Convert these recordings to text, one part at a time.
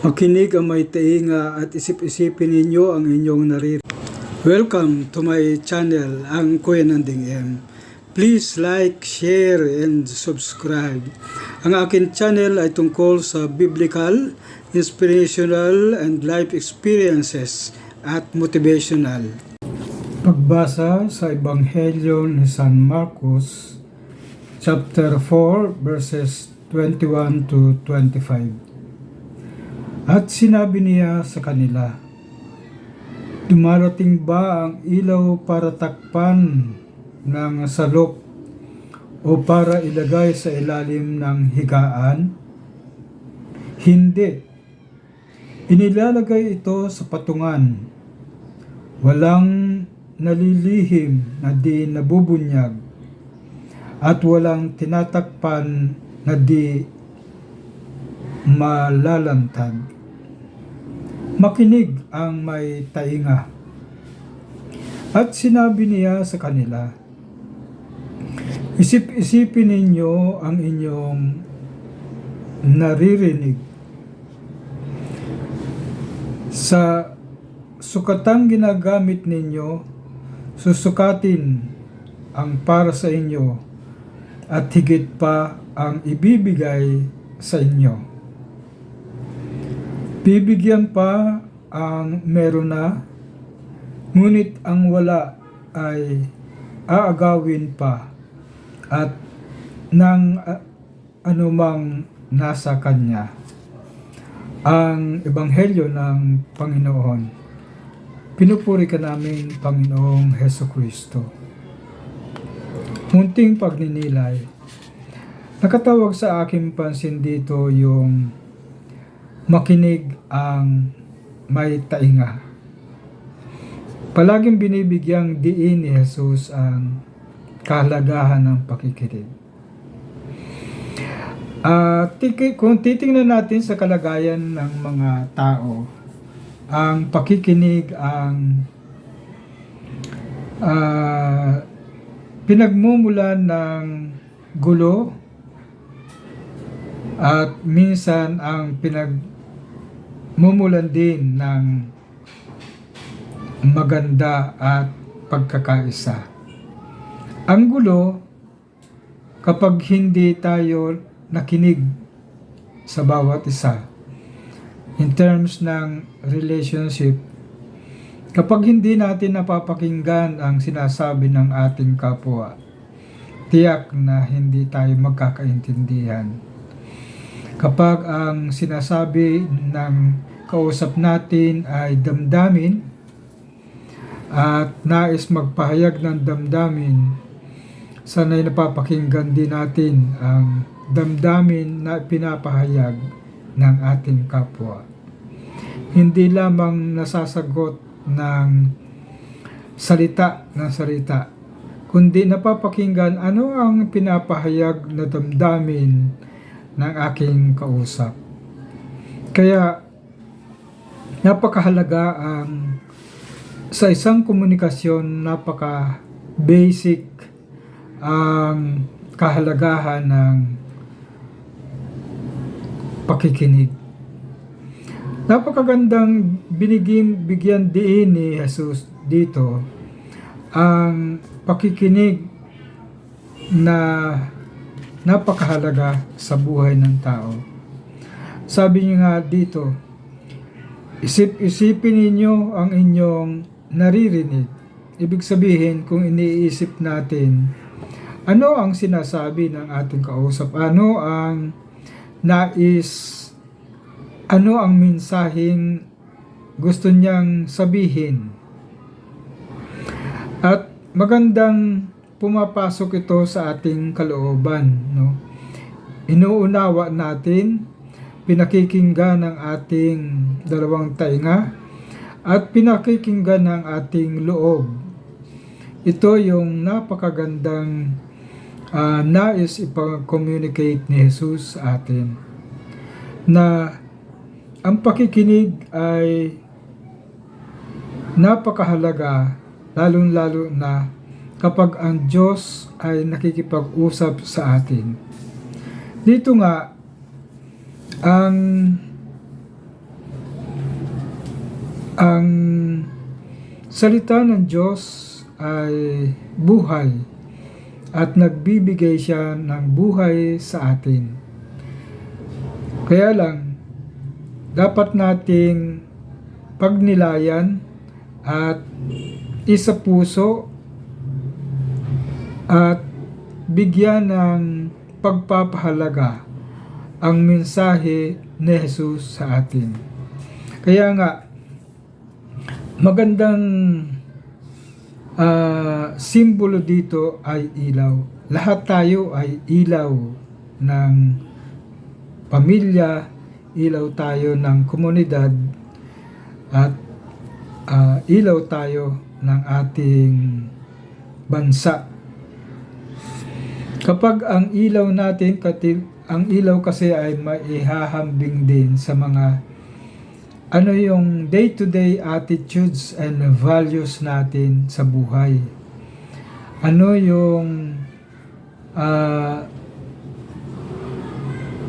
Makinig ang may tainga at isip-isipin ninyo ang inyong narir. Welcome to my channel, ang Kuya Nanding M. Please like, share, and subscribe. Ang akin channel ay tungkol sa biblical, inspirational, and life experiences at motivational. Pagbasa sa Ebanghelyo ni San Marcos, chapter 4, verses 21 to 25. At sinabi niya sa kanila, Dumarating ba ang ilaw para takpan ng salok o para ilagay sa ilalim ng higaan? Hindi. Inilalagay ito sa patungan. Walang nalilihim na di nabubunyag at walang tinatakpan na di malalantad. Makinig ang may tainga. At sinabi niya sa kanila, Isip-isipin ninyo ang inyong naririnig. Sa sukatang ginagamit ninyo, susukatin ang para sa inyo at higit pa ang ibibigay sa inyo. Bibigyan pa ang meron na, ngunit ang wala ay aagawin pa at ng uh, anumang nasa kanya. Ang Ebanghelyo ng Panginoon. Pinupuri ka namin, Panginoong Heso Kristo. Munting pagninilay. Nakatawag sa aking pansin dito yung makinig ang may tainga. Palaging binibigyang diin ni Jesus ang kahalagahan ng pakikinig. Uh, tiki, kung titingnan natin sa kalagayan ng mga tao, ang pakikinig ang uh, pinagmumulan ng gulo at minsan ang pinagmumulan din ng maganda at pagkakaisa. Ang gulo, kapag hindi tayo nakinig sa bawat isa in terms ng relationship, kapag hindi natin napapakinggan ang sinasabi ng ating kapwa, tiyak na hindi tayo magkakaintindihan. Kapag ang sinasabi ng kausap natin ay damdamin at nais magpahayag ng damdamin, sana'y napapakinggan din natin ang damdamin na pinapahayag ng ating kapwa. Hindi lamang nasasagot ng salita ng salita, kundi napapakinggan ano ang pinapahayag na damdamin ng aking kausap. Kaya napakahalaga ang sa isang komunikasyon napaka basic ang kahalagahan ng pakikinig. Napakagandang binigim bigyan diin ni Jesus dito ang pakikinig na napakahalaga sa buhay ng tao. Sabi niya nga dito, isip-isipin ninyo ang inyong naririnig. Ibig sabihin, kung iniisip natin, ano ang sinasabi ng ating kausap? Ano ang nais ano ang mensaheng gusto niyang sabihin. At magandang pumapasok ito sa ating kalooban. No? Inuunawa natin, pinakikinggan ng ating dalawang tainga, at pinakikinggan ng ating loob. Ito yung napakagandang uh, nais ipag-communicate ni Jesus sa atin na ang pakikinig ay napakahalaga lalong-lalo na kapag ang Diyos ay nakikipag-usap sa atin. Dito nga, ang Ang salita ng Diyos ay buhay at nagbibigay siya ng buhay sa atin. Kaya lang, dapat nating pagnilayan at isa puso at bigyan ng pagpapahalaga ang mensahe ni Jesus sa atin. Kaya nga, magandang ah, simbolo dito ay ilaw. Lahat tayo ay ilaw ng pamilya, ilaw tayo ng komunidad, at ah, ilaw tayo ng ating bansa. Kapag ang ilaw natin, katil, ang ilaw kasi ay maihahambing din sa mga ano yung day-to-day attitudes and values natin sa buhay. Ano yung uh,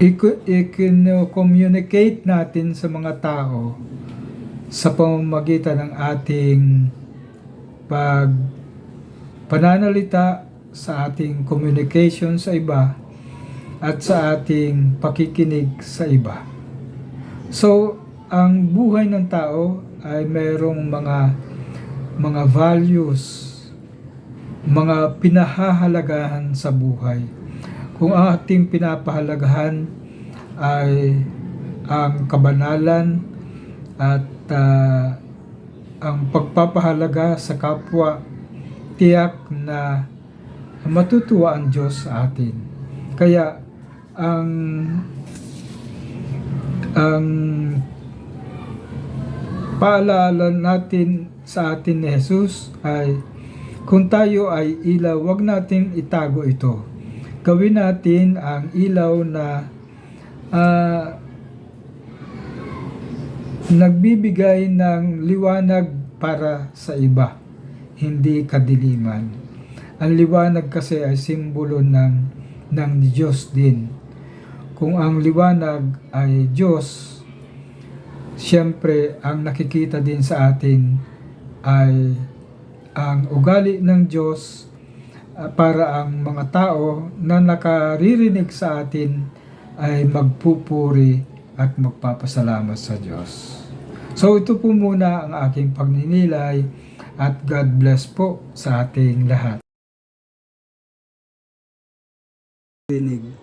i-communicate natin sa mga tao sa pamamagitan ng ating pag pananalita sa ating communication sa iba at sa ating pakikinig sa iba. So, ang buhay ng tao ay mayroong mga mga values, mga pinahahalagahan sa buhay. Kung ang ating pinapahalagahan ay ang kabanalan at ah, ang pagpapahalaga sa kapwa, tiyak na matutuwa ang Diyos sa atin. Kaya ang ang paalala natin sa atin ni Jesus ay kung tayo ay ilaw, wag natin itago ito. Gawin natin ang ilaw na ah, nagbibigay ng liwanag para sa iba, hindi kadiliman. Ang liwanag kasi ay simbolo ng, ng Diyos din. Kung ang liwanag ay Diyos, siyempre ang nakikita din sa atin ay ang ugali ng Diyos ah, para ang mga tao na nakaririnig sa atin ay magpupuri at magpapasalamat sa Diyos. So ito po muna ang aking pagninilay at God bless po sa ating lahat. Fennec